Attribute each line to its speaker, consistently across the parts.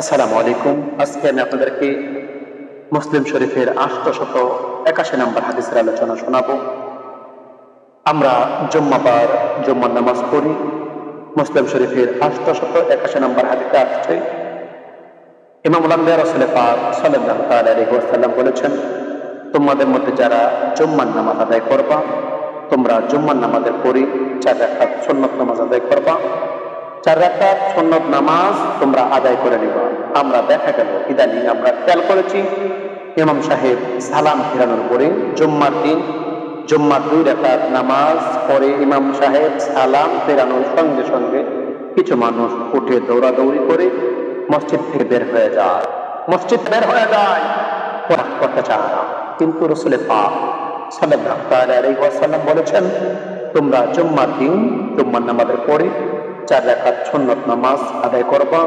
Speaker 1: আসসালামু আলাইকুম। আজকে আমি আপনাদেরকে মুসলিম শরীফের আষ্টশত একাশি নম্বর হাদিসের আলোচনা শোনাবো। আমরা জুম্মাবার জুম্মার নামাজ পড়ি, মুসলিম শরীফের আষ্টশত একাশি নম্বর হাদিসে আসছে। ইমামুল আম্বিয়া রসুল পাক আলাইহি ওয়াসাল্লাম বলেছেন, তোমাদের মধ্যে যারা জুম্মার নামাজ আদায় করবা, তোমরা জুম্মার নামাজের পরে চার রাকাত সুন্নত নামাজ আদায় করবা। চার রাকাত, সুন্নত, নামাজ তোমরা আদায় করে নিবা। আমরা দেখা গেল, ইদানিং আমরা খেয়াল করেছি, ইমাম সাহেব সালাম ফেরানোর পরে জুম্মার দিন, জুম্মার দুই রাকাত নামাজ পরে ইমাম সাহেব সালাম ফেরানোর সঙ্গে সঙ্গে কিছু মানুষ উঠে দৌড়াদৌড়ি করে মসজিদ থেকে বের হয়ে যায়। মসজিদ বের হয়ে যায়, কোরআন করতে চায় না। কিন্তু রসুলের পাক তাআলা বলেছেন, তোমরা জুম্মার দিন, জুম্মার নামাজের পরে চার রাকাত সুন্নত নামাজ আদায় করবা।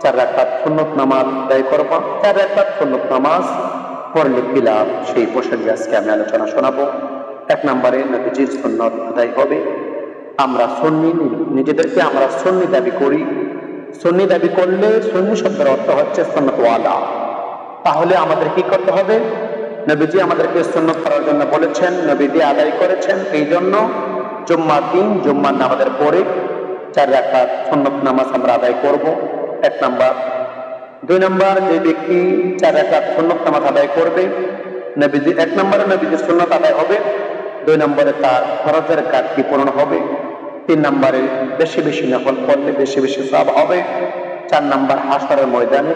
Speaker 1: চার রাকাত সুন্নত নামাজ আদায় করবা। চার রাকাত সুন্নত নামাজ পড়লে লাভ? সেই প্রসঙ্গে আজকে আমি আলোচনা শোনাবো। এক নম্বরে নবীজির সুন্নত আদায় হবে। আমরা সন্নি নিজেদেরকে আমরা সন্নি দাবি করি। সন্নি দাবি করলে সন্নি শব্দের অর্থ হচ্ছে সন্ন্যতওয়ালা তাহলে আমাদের কি করতে হবে? নবীজি আমাদেরকে সুন্নত করার জন্য বলেছেন, নবীজি আদায় করেছেন। এই জন্য জুম্মার দিন, জুম্মার নামাজের পরে চার রাকাত সুন্নত নামাজ আমরা আদায় করব। এক নাম্বার। দুই নাম্বার, যে ব্যক্তি চার রাকাত সুন্নত নামাজ আদায় করবে, নবীজি, এক নম্বরে নবীজির সুন্নত আদায় হবে। দুই নম্বরে তার ফরজের কাজটি পূরণ হবে? তিন নম্বরে বেশি বেশি নকল করলে বেশি বেশি সব হবে। চার নম্বর, হাসরের ময়দানে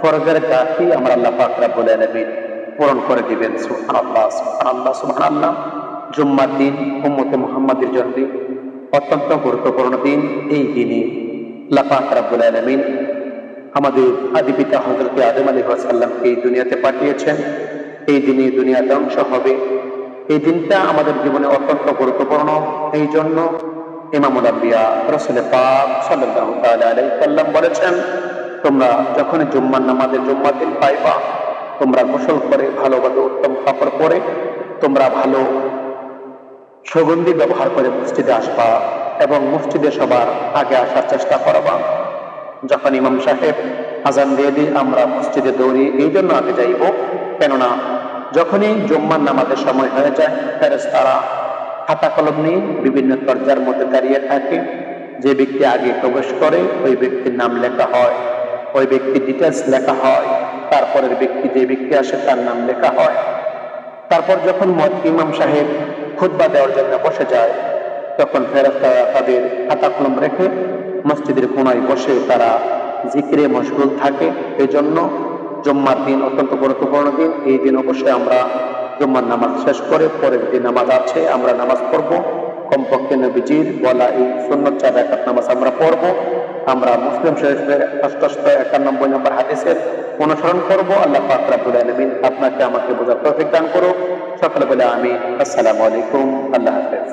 Speaker 1: ফরজের কাজটি আমরা আল্লাহ পাক রাব্বুল আলামিন পূরণ করে দিবেন। সুবহানাল্লাহ সুবহানাল্লাহ সুবহানাল্লাহ। জুম্মার দিন মুহাম্মাদের জন্য অত্যন্ত গুরুত্বপূর্ণ দিন এই দিনে। পাক রাব্বুল আলামিন আমাদের আদি পিতা হজরত আদম আলী সাল্লামকে এই দুনিয়াতে পাঠিয়েছেন। এই দিনে দুনিয়া ধ্বংস হবে। এই দিনটা আমাদের জীবনে অত্যন্ত গুরুত্বপূর্ণ। এই জন্য ইমামুল আব্বিয়া রসুল পাক সাল্লাল্লাহু তাআলা আলাইহি সাল্লাম বলেছেন, তোমরা যখন জুম্মার নামাজের জুম্মার দিন পাইবা, তোমরা গোসল করে ভালোভাবে উত্তম কাপড় পরে, তোমরা ভালো সুগন্ধি ব্যবহার করে মসজিদে আসবা এবং মসজিদে সবার আগে আসার চেষ্টা করবা। যখন ইমাম সাহেব আজান দিয়ে দিই, আমরা মসজিদে দৌড়ি, এই জন্য আগে যাইব। কেননা যখনই জুম্মার নামাজের সময় হয়ে যায় ফেরেস তারা খাতা কলম নিয়ে বিভিন্ন দরজার মধ্যে দাঁড়িয়ে থাকে। যে ব্যক্তি আগে প্রবেশ করে, ওই ব্যক্তির নাম লেখা হয়, ওই ব্যক্তির ডিটেলস লেখা হয়, তারপরের ব্যক্তি যে ব্যক্তি আসে, তার নাম লেখা হয়। তারপর যখন ইমাম সাহেব খুতবা দেওয়ার জন্য বসে যায়। তখন ফেরস্তারা তাদের খাতা কলম রেখে মসজিদের কোনায় বসে তারা জিকিরে মশগুল থাকে। এই জন্য জুম্মার দিন অত্যন্ত গুরুত্বপূর্ণ দিন। এই দিন অবশ্যই আমরা জুম্মার নামাজ শেষ করে পরের দিন নামাজ আছে, আমরা নামাজ পড়ব। কমপক্ষে নবীজির বলা এই সুন্নত চার একাত নামাজ আমরা পড়ব। আমরা মুসলিম শরীফের অষ্টশত একানব্বই নম্বর হাদিসের অনুসরণ করব। আল্লাহ পাক রাব্বুল আলামিন আপনাকে আমাকে বোঝার তৌফিক দান করো সকলে আমি আসসালামু আলাইকুম। আল্লাহ হাফেজ।